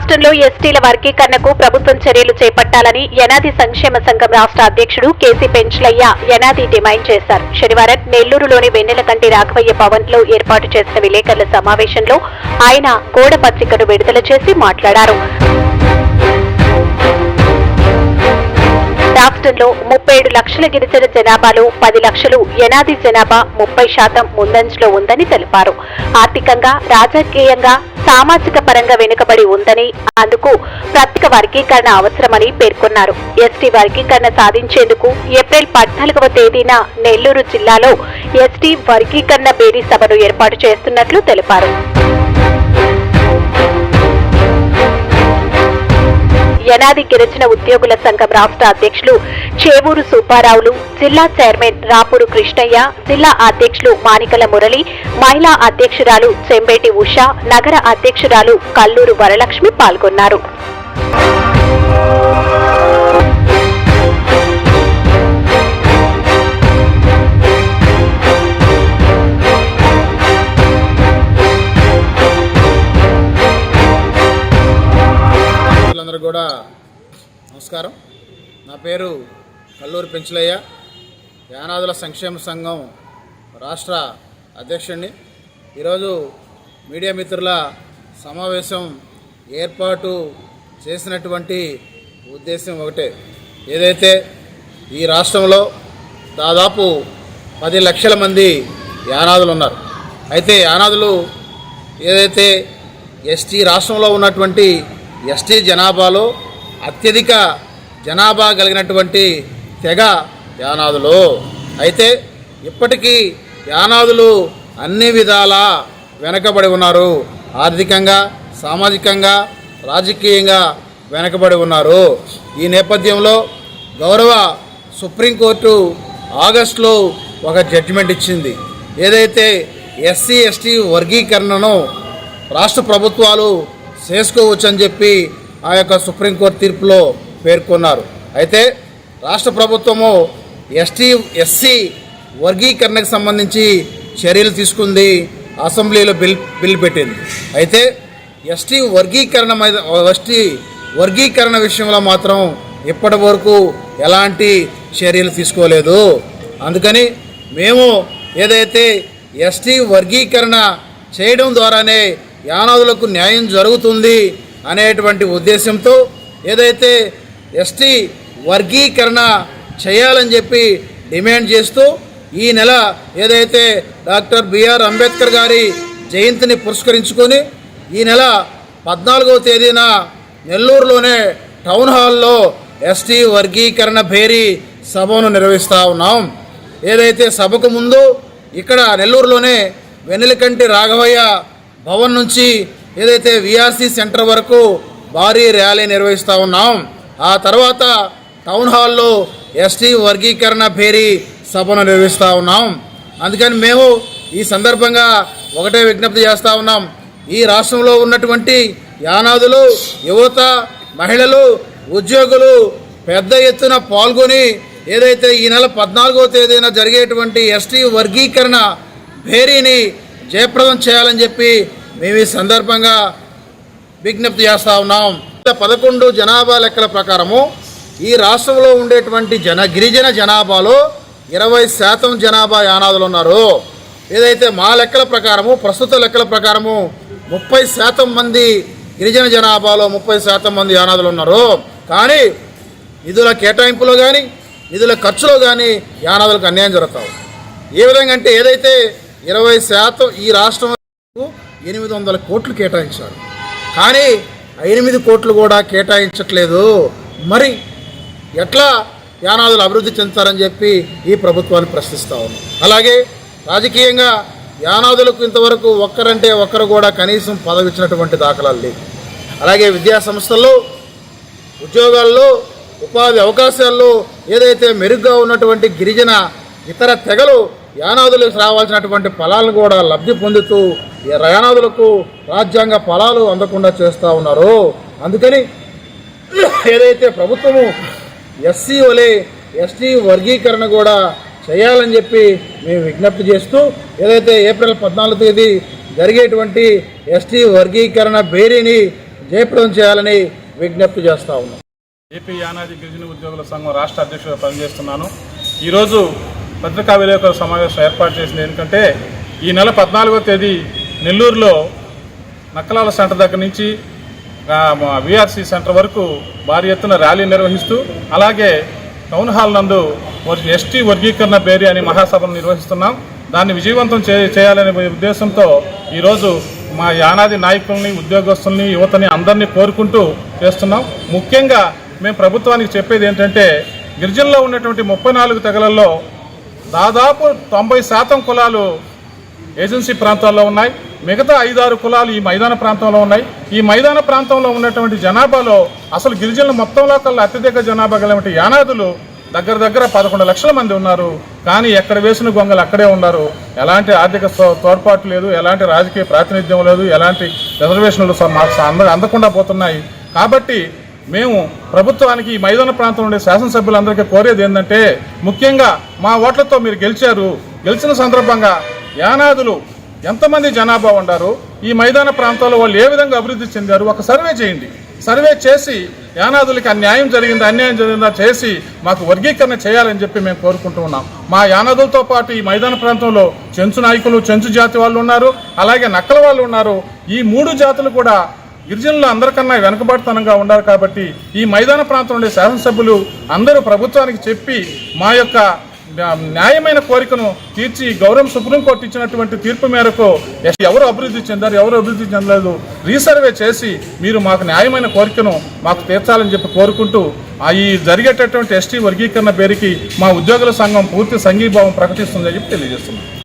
రాష్ట్రంలో ఎస్టీల వర్గీకరణకు ప్రభుత్వం చర్యలు చేపట్టాలని యనాది సంక్షేమ సంఘం రాష్ట్ర అధ్యక్షుడు కేసీ పెంచలయ్య యనాది డిమాండ్ చేశారు. శనివారం నెల్లూరులోని వెన్నెలకంటి రాఘవయ్య భవన్లో ఏర్పాటు చేసిన విలేకరుల సమావేశంలో ఆయన గోడ పత్రికను విడుదల చేసి మాట్లాడారు. రాష్ట్రంలో ముప్పై ఏడు లక్షల గిరిజన జనాభాలో పది లక్షలు యనాది జనాభా ముప్పై శాతం ముందంజలో ఉందని తెలిపారు. ఆర్థికంగా రాజకీయంగా సామాజిక పరంగా వెనుకబడి ఉందని అందుకు ప్రత్యేక వర్గీకరణ అవసరమని పేర్కొన్నారు. ఎస్టీ వర్గీకరణ సాధించేందుకు ఏప్రిల్ పద్నాలుగవ తేదీన నెల్లూరు జిల్లాలో ఎస్టీ వర్గీకరణ బేరీ సభను ఏర్పాటు చేస్తున్నట్లు తెలిపారు. యనాది గిరిజన ఉద్యోగుల సంఘం రాష్ట్ర అధ్యక్షులు చేవూరు సుబ్బారావులు జిల్లా చైర్మన్ రాపూరు కృష్ణయ్య జిల్లా అధ్యక్షులు మానికల మురళి మహిళా అధ్యక్షురాలు చెంబేటి ఉష నగర అధ్యక్షురాలు కల్లూరు వరలక్ష్మి పాల్గొన్నారు. అందరూ కూడా నమస్కారం. నా పేరు కల్లూరు పెంచలయ్య. యానాదుల సంక్షేమ సంఘం రాష్ట్ర అధ్యక్షుడిని. ఈరోజు మీడియా మిత్రుల సమావేశం ఏర్పాటు చేసినటువంటి ఉద్దేశం ఒకటే. ఏదైతే ఈ రాష్ట్రంలో దాదాపు పది లక్షల మంది యానాదులు ఉన్నారు. అయితే యానాదులు ఏదైతే ఎస్టీ రాష్ట్రంలో ఉన్నటువంటి ఎస్టీ జనాభాలో అత్యధిక జనాభా కలిగినటువంటి తెగ యానాదులు. అయితే ఇప్పటికీ యానాదులు అన్ని విధాలా వెనకబడి ఉన్నారు. ఆర్థికంగా సామాజికంగా రాజకీయంగా వెనకబడి ఉన్నారు. ఈ నేపథ్యంలో గౌరవ సుప్రీంకోర్టు ఆగస్టులో ఒక జడ్జిమెంట్ ఇచ్చింది. ఏదైతే ఎస్సీ ఎస్టీ వర్గీకరణను రాష్ట్ర ప్రభుత్వాలు చేసుకోవచ్చు అని చెప్పి ఆ యొక్క సుప్రీంకోర్టు తీర్పులో పేర్కొన్నారు. అయితే రాష్ట్ర ప్రభుత్వము ఎస్టీ ఎస్సీ వర్గీకరణకు సంబంధించి చర్యలు తీసుకుంది అసెంబ్లీలో బిల్ బిల్ పెట్టింది. అయితే ఎస్టీ వర్గీకరణ మీద ఎస్టీ వర్గీకరణ విషయంలో మాత్రం ఇప్పటి వరకు ఎలాంటి చర్యలు తీసుకోలేదు. అందుకని మేము ఏదైతే ఎస్టీ వర్గీకరణ చేయడం ద్వారానే యానాదులకు న్యాయం జరుగుతుంది అనేటువంటి ఉద్దేశంతో ఏదైతే ఎస్టీ వర్గీకరణ చేయాలని చెప్పి డిమాండ్ చేస్తూ ఈ నెల ఏదైతే డాక్టర్ బిఆర్ అంబేద్కర్ గారి జయంతిని పురస్కరించుకొని ఈ నెల పద్నాలుగవ తేదీన నెల్లూరులోనే టౌన్ హాల్లో ఎస్టీ వర్గీకరణ భేరీ సభను నిర్వహిస్తూ ఉన్నాం. ఏదైతే సభకు ముందు ఇక్కడ నెల్లూరులోనే వెన్నెలకంటి రాఘవయ్య భవన్ నుంచి ఏదైతే విఆర్సీ సెంటర్ వరకు భారీ ర్యాలీ నిర్వహిస్తూ ఉన్నాం ఆ తర్వాత టౌన్ హాల్లో ఎస్టీ వర్గీకరణ భేరీ సభను నిర్వహిస్తూ ఉన్నాం. అందుకని మేము ఈ సందర్భంగా ఒకటే విజ్ఞప్తి చేస్తూ ఉన్నాం. ఈ రాష్ట్రంలో ఉన్నటువంటి యానాదులు యువత మహిళలు ఉద్యోగులు పెద్ద ఎత్తున పాల్గొని ఏదైతే ఈ నెల పద్నాలుగో తేదీన జరిగేటువంటి ఎస్టీ వర్గీకరణ భేరీని జయప్రదం చేయాలని చెప్పి మేము ఈ సందర్భంగా విజ్ఞప్తి చేస్తా ఉన్నాం. పదకొండు జనాభా లెక్కల ప్రకారము ఈ రాష్ట్రంలో ఉండేటువంటి జన గిరిజన జనాభాలో ఇరవై శాతం జనాభా యానాదులు ఉన్నారు. ఏదైతే మా లెక్కల ప్రకారము ప్రస్తుత లెక్కల ప్రకారము ముప్పై శాతం మంది గిరిజన జనాభాలో ముప్పై శాతం మంది యానాదులు ఉన్నారు. కానీ నిధుల కేటాయింపులో కానీ నిధుల ఖర్చులో కానీ యానాదులకు అన్యాయం జరుగుతావు ఏ విధంగా అంటే ఏదైతే ఇరవై శాతం ఈ రాష్ట్రం ఎనిమిది వందల కోట్లు కేటాయించారు. కానీ ఎనిమిది కోట్లు కూడా కేటాయించట్లేదు. మరి ఎట్లా యానాదులు అభివృద్ధి చెందుతారని చెప్పి ఈ ప్రభుత్వాన్ని ప్రశ్నిస్తా ఉన్నాం. అలాగే రాజకీయంగా యానాదులకు ఇంతవరకు ఒక్కరంటే ఒక్కరు కూడా కనీసం పదవి ఇచ్చినటువంటి దాఖలాలు లేవు. అలాగే విద్యా సంస్థల్లో ఉద్యోగాల్లో ఉపాధి అవకాశాల్లో ఏదైతే మెరుగ్గా ఉన్నటువంటి గిరిజన ఇతర తెగలు యానాదులకు రావాల్సినటువంటి ఫలాలను కూడా లబ్ధి పొందుతూ ఈ యానాదులకు రాజ్యాంగ ఫలాలు అందకుండా చేస్తూ ఉన్నారు. అందుకని ఏదైతే ప్రభుత్వము ఎస్సీ వలె ఎస్టీ వర్గీకరణ కూడా చేయాలని చెప్పి మేము విజ్ఞప్తి చేస్తూ ఏదైతే ఏప్రిల్ పద్నాలుగు తేదీ జరిగేటువంటి ఎస్టీ వర్గీకరణ బేరీని జయప్రదం చేయాలని విజ్ఞప్తి చేస్తా ఉన్నాం. ఏపీ యానాది గిరిజన ఉద్యోగుల సంఘం రాష్ట్ర అధ్యక్షుడిగా పనిచేస్తున్నాను. ఈరోజు పత్రికా విలేకరుల సమావేశం ఏర్పాటు చేసింది. ఎందుకంటే ఈ నెల పద్నాలుగో తేదీ నెల్లూరులో నక్కలాల సెంటర్ దగ్గర నుంచి విఆర్సీ సెంటర్ వరకు భారీ ఎత్తున ర్యాలీ నిర్వహిస్తూ అలాగే టౌన్ హాల్ నందు ఎస్టీ వర్గీకరణ బేరీ అని మహాసభను నిర్వహిస్తున్నాం. దాన్ని విజయవంతం చే చేయాలనే ఉద్దేశంతో ఈరోజు మా యానాది నాయకుల్ని ఉద్యోగస్తుల్ని యువతని అందరినీ కోరుకుంటూ చేస్తున్నాం. ముఖ్యంగా మేము ప్రభుత్వానికి చెప్పేది ఏంటంటే గిరిజనలో ఉన్నటువంటి ముప్పై నాలుగు తెగలల్లో దాదాపు తొంభై శాతం కులాలు ఏజెన్సీ ప్రాంతాల్లో ఉన్నాయి. మిగతా ఐదారు కులాలు ఈ మైదాన ప్రాంతంలో ఉన్నాయి. ఈ మైదాన ప్రాంతంలో ఉన్నటువంటి జనాభాలో అసలు గిరిజనుల మొత్తంలో కల్లా అత్యధిక జనాభా గలవంటి యానాదులు దగ్గర దగ్గర పదకొండు లక్షల మంది ఉన్నారు. కానీ ఎక్కడ వేసిన గొంగలు అక్కడే ఉన్నారు. ఎలాంటి ఆర్థిక తోడ్పాటు లేదు. ఎలాంటి రాజకీయ ప్రాతినిధ్యం లేదు. ఎలాంటి రిజర్వేషన్లు అందకుండా పోతున్నాయి. కాబట్టి మేము ప్రభుత్వానికి ఈ మైదాన ప్రాంతం ఉండే శాసనసభ్యులందరికీ కోరేది ఏంటంటే ముఖ్యంగా మా ఓట్లతో మీరు గెలిచారు. గెలిచిన సందర్భంగా యానాదులు ఎంతమంది జనాభా ఉన్నారు ఈ మైదాన ప్రాంతాల్లో వాళ్ళు ఏ విధంగా అభివృద్ధి చెందారు? ఒక సర్వే చేయండి. సర్వే చేసి యానాదులకి అన్యాయం జరిగిందా అన్యాయం జరిగిందా చేసి మాకు వర్గీకరణ చేయాలని చెప్పి మేము కోరుకుంటూ ఉన్నాం. మా యానాదులతో పాటు ఈ మైదాన ప్రాంతంలో చెంచు నాయకులు చెంచు జాతి వాళ్ళు ఉన్నారు. అలాగే నక్కల వాళ్ళు ఉన్నారు. ఈ మూడు జాతులు కూడా గిరిజనులు అందరికన్నా వెనుకబాటుతనంగా ఉన్నారు కాబట్టి ఈ మైదాన ప్రాంతం ఉండే శాసనసభ్యులు అందరూ ప్రభుత్వానికి చెప్పి మా యొక్క న్యాయమైన కోరికను తీర్చి గౌరవం సుప్రీంకోర్టు ఇచ్చినటువంటి తీర్పు మేరకు ఎవరు అభివృద్ధి చెందారు ఎవరు అభివృద్ధి చెందలేదు రీసర్వే చేసి మీరు మాకు న్యాయమైన కోరికను మాకు తీర్చాలని చెప్పి కోరుకుంటూ ఆ ఈ జరిగేటటువంటి ఎస్టీ వర్గీకరణ పేరుకి మా ఉద్యోగుల సంఘం పూర్తి సంఘీభావం ప్రకటిస్తుందని చెప్పి తెలియజేస్తున్నాం.